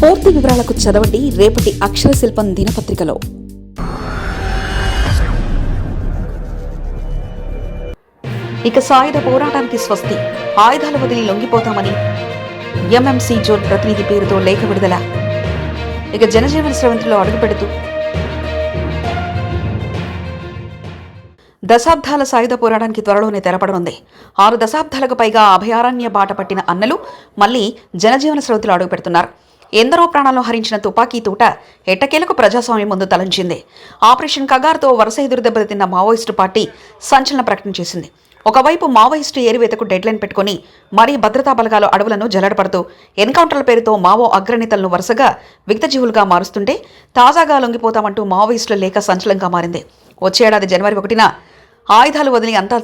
పూర్తి వివరాలకు చదవండి రేపటి అక్షర శిల్పం దినపత్రికలో. ఇక సాయుధ పోరాటానికి స్వస్తి. ఆయుధాలు వదిలి లొంగిపోతామని ఎంఎంసీ జోన్ ప్రతినిధి పేరుతో లేఖ విడుదల. ఇక జనజీవన స్రవంతిలో అడుగుపెడుతూ. దశాబ్దాల సాయుధ పోరాటానికి త్వరలోనే తెరపడనుంది. ఆరు దశాబ్దాలకు పైగా అభయారణ్య బాట పట్టిన అన్నలు మళ్ళీ జనజీవన స్రవంతిలో అడుగుపెడుతున్నారు. ఎందరో ప్రాణాలు హరించిన తుపాకీ తూట ఎట్టకేలకు ప్రజాస్వామ్యం ముందు తలంచింది. ఆపరేషన్ కగార్తో వరుస ఎదురు దెబ్బతిన్న మావోయిస్టు పార్టీ సంచలన ప్రకటన చేసింది. ఒకవైపు మావోయిస్టు ఏరివేతకు డెడ్లైన్ పెట్టుకుని మరీ భద్రతా బలగాలు అడవులను జల్లడపడుతూ ఎన్కౌంటర్ల పేరుతో మావో అగ్రనేతలను వరుసగా విక్తజీవులుగా మారుస్తుంటే తాజాగా లొంగిపోతామంటూ మావోయిస్టుల లేఖ సంచలనంగా మారింది. వచ్చే ఏడాది జనవరి ఒకటిన ఆయుధాలు వదిలి అంతా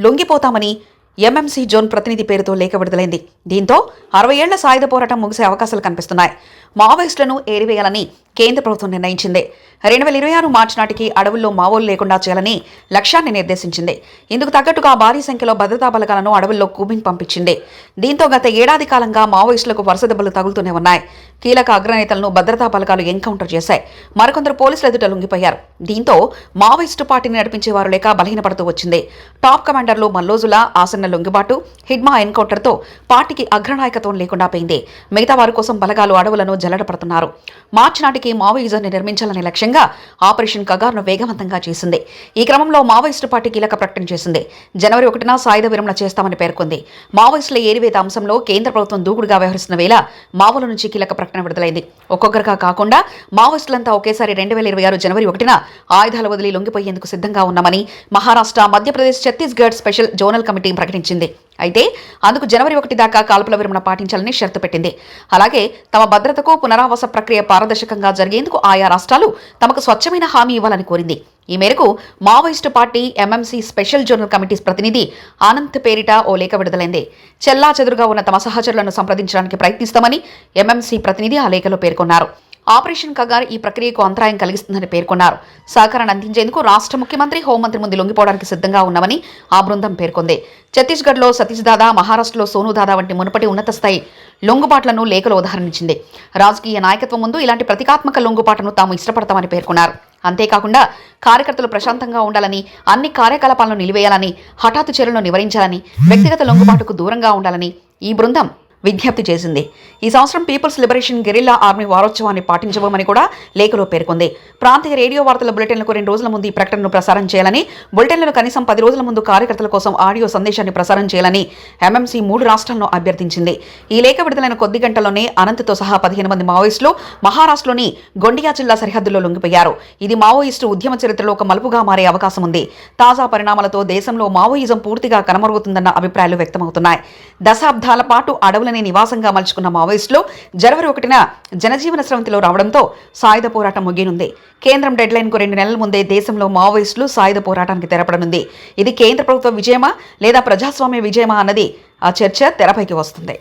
లొంగిపోతామని ఎంఎంసీ జోన్ ప్రతినిధి పేరుతో లేఖ విడుదలైంది. దీంతో అరవై ఏళ్ళ సాయుధ పోరాటం ముగిసే అవకాశాలు కనిపిస్తున్నాయి. మావోయిస్టులను ఏరివేయాలని కేంద్ర ప్రభుత్వం నిర్ణయించింది. రెండు వేల ఇరవై ఆరు మార్చి నాటికి అడవుల్లో మావోలు లేకుండా చేయాలని లక్ష్యాన్ని నిర్దేశించింది. ఇందుకు తగ్గట్టుగా భారీ సంఖ్యలో భద్రతా బలగాలను అడవుల్లో కూబింగ్ పంపించింది. దీంతో గత ఏడాది కాలంగా మావోయిస్టులకు వరుస దెబ్బలు తగులుతూనే ఉన్నాయి. కీలక అగ్రనేతలను భద్రతా బలగాలు ఎన్కౌంటర్ చేశాయి. మరికొందరు పోలీసుల ఎదుట లొంగిపోయారు. దీంతో మావోయిస్టు పార్టీని నడిపించేవారు లేక బలహీనపడుతూ వచ్చింది. టాప్ కమాండర్లు మల్లోజుల ఆసన్న లొంగిబాటు హిడ్మా ఎన్కౌంటర్తో పార్టీకి అగ్రనాయకత్వం లేకుండా పోయింది. మిగతా వారి కోసం బలగాలు అడవులను జల్లడపడుతున్నారు. మార్చి నాటికి మావోయిజాన్ని నిర్మించాలనే లక్ష్యంగా ఆపరేషన్ కగార్ను వేగవంతంగా చేసింది. ఈ క్రమంలో మావోయిస్టు పార్టీ కీలక ప్రకటన చేసింది. జనవరి ఒకటిన సాయుధ విరమణ చేస్తామని పేర్కొంది. మావోయిస్టుల ఏరివేత అంశంలో కేంద్ర ప్రభుత్వం దూకుడుగా వ్యవహరిస్తున్న వేళ మావోల నుంచి కీలక ప్రకటన విడుదలైంది. ఒక్కొక్కరిగా కాకుండా మావోయిస్టులంతా ఒకేసారి రెండు వేల ఇరవై ఆరు జనవరి ఒకటిన ఆయుధాలు వదిలి లొంగిపోయేందుకు సిద్ధంగా ఉన్నామని Maharashtra Madhya Pradesh Chhattisgarh special zonal committee ప్రకటించింది. అయితే అందుకు జనవరి ఒకటి దాకా కాల్పుల విరమణ పాటించాలని షరతు పెట్టింది. అలాగే తమ భద్రతకు పునరావాస ప్రక్రియ పారదర్శకంగా జరిగేందుకు ఆయా రాష్ట్రాలు తమకు స్వచ్ఛమైన హామీ ఇవ్వాలని కోరింది. ఈ మేరకు Maoist party MMC special zonal committees ప్రతినిధి ఆనంద్ పేరిట ఓ లేఖ విడుదలైంది. చెల్లా చెదురుగా ఉన్న తమ సహచరులను సంప్రదించడానికి ప్రయత్నిస్తామని ఎంఎంసీ ప్రతినిధి ఆ లేఖలో పేర్కొన్నారు. ఆపరేషన్ కగార్ ఈ ప్రక్రియకు అంతరాయం కలిగిస్తుందని పేర్కొన్నారు. సహకారాన్ని అందించేందుకు రాష్ట్ర ముఖ్యమంత్రి హోంమంత్రి ముందు లొంగిపోవడానికి సిద్ధంగా ఉన్నామని ఆ బృందం పేర్కొంది. ఛత్తీస్గఢ్లో సతీష్ దాదా మహారాష్ట్రలో సోను దాదా వంటి మునుపటి ఉన్నత స్థాయి లొంగుబాట్లను లేఖలో ఉదాహరణించింది. రాజకీయ నాయకత్వం ముందు ఇలాంటి ప్రతికాత్మక లొంగుబాటును తాము ఇష్టపడతామని పేర్కొన్నారు. అంతేకాకుండా కార్యకర్తలు ప్రశాంతంగా ఉండాలని అన్ని కార్యకలాపాలను నిలివేయాలని హఠాత్తు చర్యలను నివారించాలని వ్యక్తిగత లొంగుబాటుకు దూరంగా ఉండాలని ఈ బృందం విజ్ఞప్తి చేసింది. ఈ సంవత్సరం పీపుల్స్ లిబరేషన్ గెరిల్లా ఆర్మీ వారోత్సవాన్ని పాటించబోమని కూడా లేఖలో పేర్కొంది. ప్రాంతీయ రేడియో వార్తల బులెటిన్లకు రెండు రోజుల ముందు ఈ ప్రకటనను ప్రసారం చేయాలని బులెటిన్లను కనీసం పది రోజుల ముందు కార్యకర్తల కోసం ఆడియో సందేశాన్ని ప్రసారం చేయాలని ఎంఎంసీ మూడు రాష్ట్రాలను అభ్యర్థించింది. ఈ లేఖ విడుదలైన కొద్ది గంటల్లోనే అనంత్తో సహా పదిహేను మంది మావోయిస్టులు మహారాష్ట్రలోని గొండియా జిల్లా సరిహద్దుల్లో లొంగిపోయారు. ఇది మావోయిస్టు ఉద్యమ చరిత్రలో ఒక మలుపుగా మారే అవకాశం ఉంది. తాజా పరిణామాలతో దేశంలో మావోయిజం పూర్తిగా కనమరుగుతుందన్న అభిప్రాయాలు వ్యక్తమవుతున్నాయి. దశాబ్దాల పాటు అడవులను నివాసంగా మలుచుకున్న మావోయిస్టులు జనవరి ఒకటిన జనజీవన స్రవంతిలో రావడంతో సాయుధ పోరాటం ముగినుంది కేంద్రం డెడ్లైన్కు రెండు నెలల ముందే దేశంలో మావోయిస్టులు సాయుధ పోరాటానికి తెరపడనుంది. ఇది కేంద్ర ప్రభుత్వ విజయమా లేదా ప్రజాస్వామ్య విజయమా అన్నది ఆ చర్చ తెరపైకి వస్తుంది.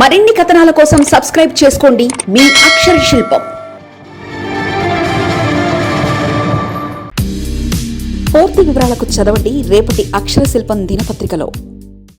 మరిన్ని కథనాల కోసం సబ్స్క్రైబ్ చేసుకోండి మీ అక్షర శిల్పం. పూర్తి వివరాలకు చదవండి రేపటి అక్షర శిల్పం దినపత్రికలో.